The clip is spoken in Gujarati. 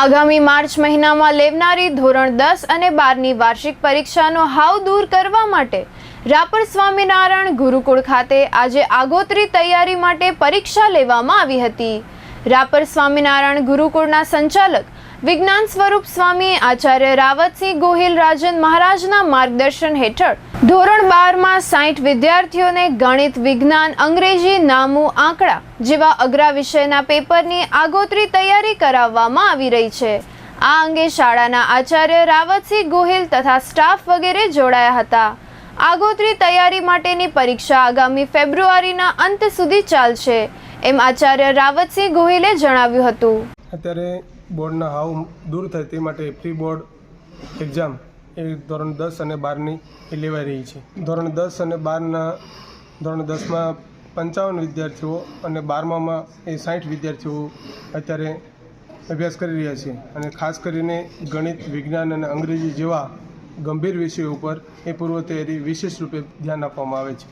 આગામી માર્ચ મહિનામાં લેવનારી ધોરણ દસ અને બારની વાર્ષિક પરીક્ષાનો હાવ દૂર કરવા માટે રાપર સ્વામિનારાયણ ગુરુકુળ ખાતે આજે આગોતરી તૈયારી માટે પરીક્ષા લેવામાં આવી હતી. રાપર સ્વામિનારાયણ ગુરુકુળના સંચાલક વિજ્ઞાન સ્વરૂપ સ્વામી આચાર્ય રાવતસિંહ ગોહિલ રાજન મહારાજના માર્ગદર્શન હેઠળ ધોરણ બારમાં સાઠ વિદ્યાર્થીઓને ગણિત, વિજ્ઞાન, અંગ્રેજી નામું આંકડા જેવા અઘરા વિષયના પેપરની આગોતરી તૈયારી કરાવવામાં આવી રહી છે. આ અંગે શાળાના આચાર્ય રાવતસિંહ ગોહિલ તથા સ્ટાફ વગેરે જોડાયા હતા. આગોતરી તૈયારી માટેની પરીક્ષા આગામી ફેબ્રુઆરીના અંત સુધી ચાલશે, એમ આચાર્ય રાવતસિંહ ગોહિલે જણાવ્યું હતું. અત્યારે બોર્ડના હાવ દૂર થાય તે માટે પ્રી બોર્ડ એક્ઝામ એ ધોરણ દસ અને બારની એ લેવાઈ રહી છે. ધોરણ દસ અને બારના, ધોરણ દસમાં પંચાવન વિદ્યાર્થીઓ અને બારમામાં એ સાઠ વિદ્યાર્થીઓ અત્યારે અભ્યાસ કરી રહ્યા છે. અને ખાસ કરીને ગણિત, વિજ્ઞાન અને અંગ્રેજી જેવા ગંભીર વિષયો ઉપર એ પૂર્વ તૈયારી વિશેષ રૂપે ધ્યાન આપવામાં આવે છે.